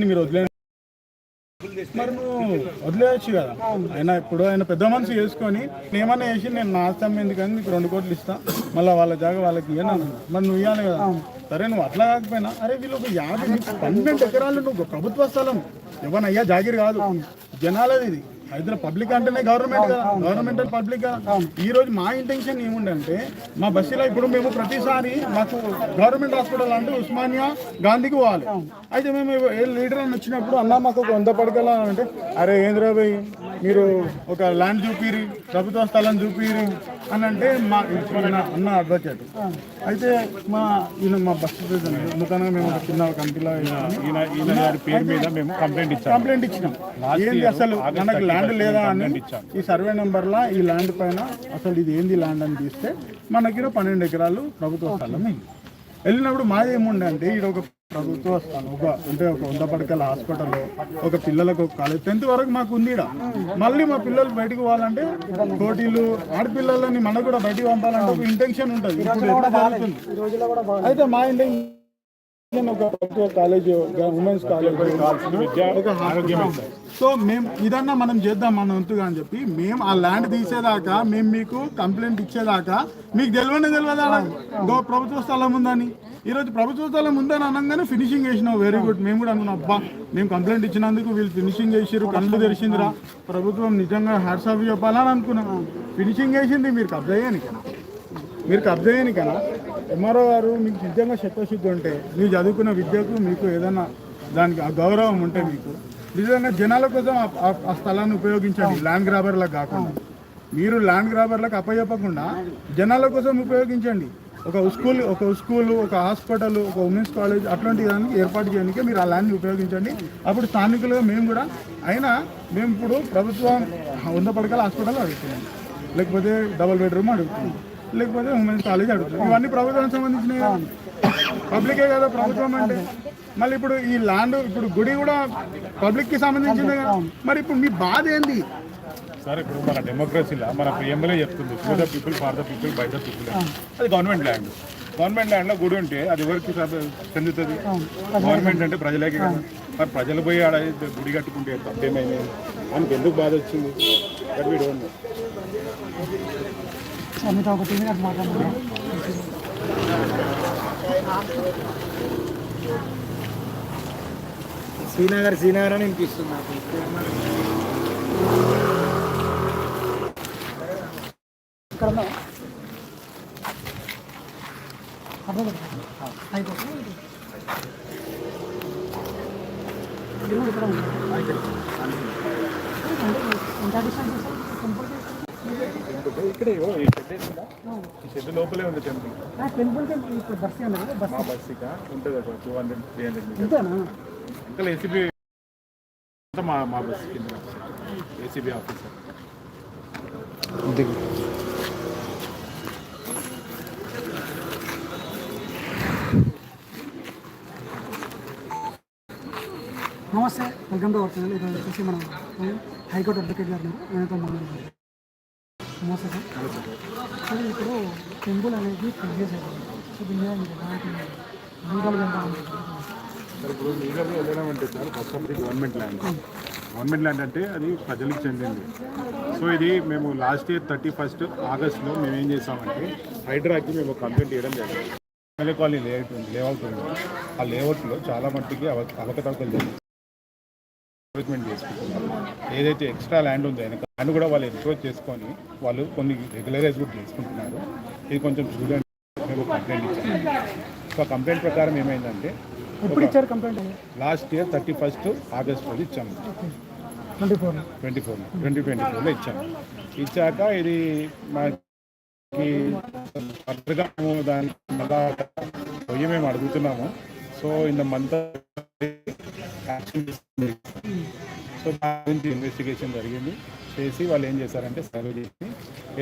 మీరు వదిలే మరి నువ్వు వదిలేయచ్చు కదా. ఆయన ఇప్పుడు ఆయన పెద్ద మనిషి చేసుకొని ఏమన్నా వేసి నేను నా ఆస్తం ఎందుకని నీకు రెండు కోట్లు ఇస్తా. మళ్ళీ వాళ్ళ జాగా వాళ్ళకి ఇవ్వను. మరి నువ్వు ఇవ్వాలి కదా. సరే నువ్వు అట్లా కాకపోయినా అరే వీళ్ళు ఒక యాభై పన్నెండు ఎకరాలు నువ్వు ప్రభుత్వ స్థలం. ఎవరన్నా జాగిరి కాదు. జనాలది ఇది. హైదరాబాద్ పబ్లిక్ అంటేనే గవర్నమెంట్ కదా. గవర్నమెంట్ పబ్లిక్ ఈ రోజు మా ఇంటెన్షన్ ఏముండంటే మా బస్సులో ఇప్పుడు మేము ప్రతిసారి మాకు గవర్నమెంట్ హాస్పిటల్ అంటే ఉస్మానియా గాంధీకి పోవాలి. అయితే మేము ఏ లీడర్ అని వచ్చినప్పుడు అన్న మాకు ఒక వంద పడకల అంటే అరే ఏంద్రా భయ్ మీరు ఒక ల్యాండ్ చూపిరి ప్రభుత్వ స్థలం చూపిరి అని అంటే మా అన్న అడ్వకేట్. అయితే మా ఈయన మా ప్రెసిడెంట్ నూతనంగా మేము చిన్న కంపెనీలో ఈయన ఈయన గారి పేరు మీద మేము కంప్లైంట్ ఇచ్చాము. కంప్లైంట్ ఇచ్చినాం. ఏంది అసలు మనకి ల్యాండ్ లేదా అని ఈ సర్వే నెంబర్లో ఈ ల్యాండ్ పైన అసలు ఇది ఏంది ల్యాండ్ అని తీస్తే మనకి పన్నెండు ఎకరాలు ప్రభుత్వ స్థలం. వెళ్ళినప్పుడు మాది ఏముండే అంటే ఇది ఒక ప్రభుత్వ ఒక అంటే ఒక వంద పడకల హాస్పిటల్లో ఒక పిల్లలకు ఒక కాలేజ్. టెన్త్ వరకు మాకు ఉంది. మళ్ళీ మా పిల్లలు బయటకు పోవాలంటే పోటీలు ఆడపిల్లలని మనకు కూడా బయటికి పంపాలంటే ఒక ఇంటెన్షన్ ఉంటుంది. ఇప్పుడు అయితే మా ఇంటెన్షన్ ఒక ప్రభుత్వ కాలేజ్ ఉమెన్స్ కాలేజ్ సో మేము ఇదన్నా మనం చేద్దాం మన వంతుగా అని చెప్పి మేము ఆ ల్యాండ్ తీసేదాకా మేము మీకు కంప్లైంట్ ఇచ్చేదాకా మీకు తెలియనే తెలియదా గో ప్రభుత్వ స్థలం ఉందని. ఈరోజు ప్రభుత్వ స్థలం ఉందని అనగానే ఫినిషింగ్ చేసినావు. వెరీ గుడ్ మేము కూడా అనుకున్నాం అబ్బా మేము కంప్లైంట్ ఇచ్చినందుకు వీళ్ళు ఫినిషింగ్ చేసిరు కళ్ళు తెరిచిందిరా. ప్రభుత్వం నిజంగా హ్యాట్స్ ఆఫ్ చెప్పాలని అనుకున్నాం. ఫినిషింగ్ చేసింది మీరు కబ్జా కదా మీరు కబ్జా కదా ఎంఆర్ఓ గారు మీకు నిజంగా శక్తశుద్ధి ఉంటే మీరు చదువుకున్న విద్యకు మీకు ఏదైనా దానికి ఆ గౌరవం ఉంటే మీకు నిజంగా జనాల కోసం ఆ- ఆ స్థలాన్ని ఉపయోగించండి. ల్యాండ్ గ్రాబర్లకు కాకుండా. మీరు ల్యాండ్ గ్రాబర్లకు అప్పచెప్పకుండా జనాల కోసం ఉపయోగించండి. ఒక స్కూల్ ఒక స్కూల్ ఒక హాస్పిటల్ ఒక ఉమెన్స్ కాలేజ్ అట్లాంటి దానికి ఏర్పాటు చేయడానికి మీరు ఆ ల్యాండ్ని ఉపయోగించండి. అప్పుడు స్థానికులుగా మేము కూడా అయినా మేము ఇప్పుడు ప్రభుత్వం వంద పడకల హాస్పిటల్ అడుగుతున్నాం. లేకపోతే డబుల్ బెడ్రూమ్ అడుగుతున్నాం. లేకపోతే ఉమెన్స్ కాలేజ్ అడుగుతున్నాం. ఇవన్నీ ప్రభుత్వానికి సంబంధించినవి పబ్లికే కదా ప్రభుత్వం అంటే. మళ్ళీ ఇప్పుడు ఈ ల్యాండ్ ఇప్పుడు గుడి కూడా పబ్లిక్కి సంబంధించింది కదా. మరి ఇప్పుడు మీ బాధ ఏంది? సార్ ఇప్పుడు మన డెమోక్రసీలో మన ప్రియంబలే చెప్తుంది. To the people for the people by the people అది గవర్నమెంట్ ల్యాండ్ గవర్నమెంట్ ల్యాండ్లో గుడి ఉంటే అది ఎవరికి చెందుతుంది? గవర్నమెంట్ అంటే ప్రజలకే కదా. మరి ప్రజలు పోయి ఆడ గుడి కట్టుకుంటే తప్పేమైంది? మనకి ఎందుకు బాధ వచ్చింది? శ్రీనగర్ శ్రీనగర్ అని వినిపిస్తుంది నాకు. ఇక్కడ ఇక్కడ ఈ షెడ్ లోపలే ఉంది టెంపుల్ టెంపుల్కి ఇప్పుడు బస్ బస్ మా బస్ ఇక ఉంటుంది ఒక టూ హండ్రెడ్ త్రీ హండ్రెడ్ ఇంకా ఏసీబీ అంతా మా మా బస్ కింద ఏసీబీ ఆఫీసర్ నమస్తే వెల్కమ్ టు అవర్ ఛానల్ ఇక్కడ వచ్చేసి మనం హైకోర్టు అడ్వకేట్ గారు. ఆయనతో మాట్లాడుతున్నాం. నమస్తే సార్. సార్ ఇప్పుడు టెంపుల్ అనేది ప్రివియస్ అయిపోయింది సో దీని మీద మీరు ఎలాంటి లీగల్గా ఎంత అనుకుంటున్నారు? సార్ ఇప్పుడు లీగల్గా వెళ్ళడం అంటే sir first of the government land. Government land అంటే అది ప్రజలకు చెందింది. సో ఇది మేము లాస్ట్ ఇయర్ థర్టీ ఫస్ట్ ఆగస్ట్లో మేము ఏం చేసామంటే హైడ్రాకి మేము కంప్లైంట్ చేయడం జరిగింది. ఎమ్మెల్యే కాలనీ లేఅవుట్ ఉంది లేఅవుట్ ఉంది. ఆ లేఅవుట్లో చాలా మట్టుకి అవ అవకతవకలు జరిగింది డెవలప్మెంట్ చేసుకుంటున్నారు ఏదైతే ఎక్స్ట్రా ల్యాండ్ ఉందో వెనక ల్యాండ్ కూడా వాళ్ళు ఎన్క్రోచ్ చేసుకొని వాళ్ళు కొన్ని రెగ్యులరైజ్ కూడా చేసుకుంటున్నారు ఇది కొంచెం చూడండి మేము కంప్లైంట్ ఇచ్చాము. సో కంప్లైంట్ ప్రకారం ఏమైందంటే ఇచ్చారు complaint last year thirty first August రోజు ఇచ్చాము. Twenty four twenty four twenty twenty ఫోర్లో ఇచ్చాము. ఇచ్చాక ఇది మనకి దాన్ని మళ్ళా పోయి మేము అడుగుతున్నాము. So in the month action so దాని గురించి ఇన్వెస్టిగేషన్ జరిగింది. చేసి వాళ్ళు ఏం చేశారంటే సర్వే చేసి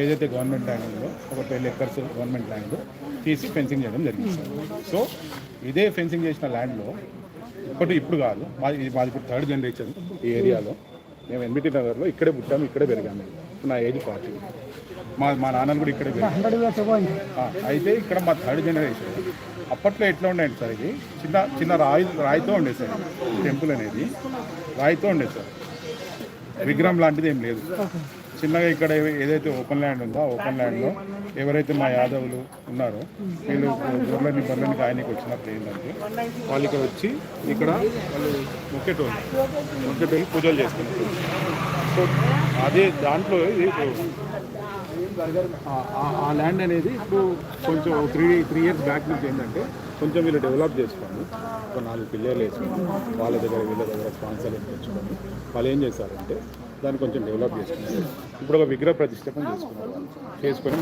ఏదైతే గవర్నమెంట్ ల్యాండ్ ఉందో ఒక ట్వెల్వ్ ఎకర్స్ గవర్నమెంట్ ల్యాండ్ తీసి ఫెన్సింగ్ చేయడం జరిగింది. సో ఇదే ఫెన్సింగ్ చేసిన ల్యాండ్లో ఇప్పటి ఇప్పుడు కాదు మాది ఇది మాది ఇప్పుడు థర్డ్ జనరేషన్ ఈ ఏరియాలో మేము ఎన్బిటి నగర్లో ఇక్కడే పుట్టాము ఇక్కడే పెరిగాము. నా ఏజ్ ఫార్టీ. మా మా నాన్నలు కూడా ఇక్కడే అయితే ఇక్కడ మా థర్డ్ జనరేషన్. అప్పట్లో ఎట్లా ఉండేది సార్ ఇది? చిన్న చిన్న రాయి రాయితో ఉండేది సార్ టెంపుల్ అనేది. రాయితో ఉండేది సార్. విగ్రహం లాంటిది ఏం లేదు. చిన్నగా ఇక్కడ ఏదైతే ఓపెన్ ల్యాండ్ ఉందో ఆ ఓపెన్ ల్యాండ్లో ఎవరైతే మా యాదవులు ఉన్నారో వీళ్ళు గొర్రెని బర్రెని కాయనికి వచ్చినప్పుడు ఏంటంటే వాళ్ళు ఇక్కడ వచ్చి ఇక్కడ వాళ్ళు మొక్కేటోళ్ళు. మొక్కేటోళ్ళు పూజలు చేసుకున్నారు సో అదే దాంట్లో ఇది ఆ- ల్యాండ్ అనేది ఇప్పుడు కొంచెం త్రీ త్రీ ఇయర్స్ బ్యాక్ నుంచి ఏంటంటే కొంచెం వీళ్ళు డెవలప్ చేసుకోండి ఒక నాలుగు పిల్లర్లు వేసుకొని వాళ్ళ దగ్గర వీళ్ళ దగ్గర స్పాన్సర్లు తెచ్చుకొని వాళ్ళు ఏం చేశారంటే దాన్ని కొంచెం డెవలప్ చేసుకున్నారు. ఇప్పుడు ఒక విగ్రహ ప్రతిష్టపం చేసుకున్నారు. చేసుకొని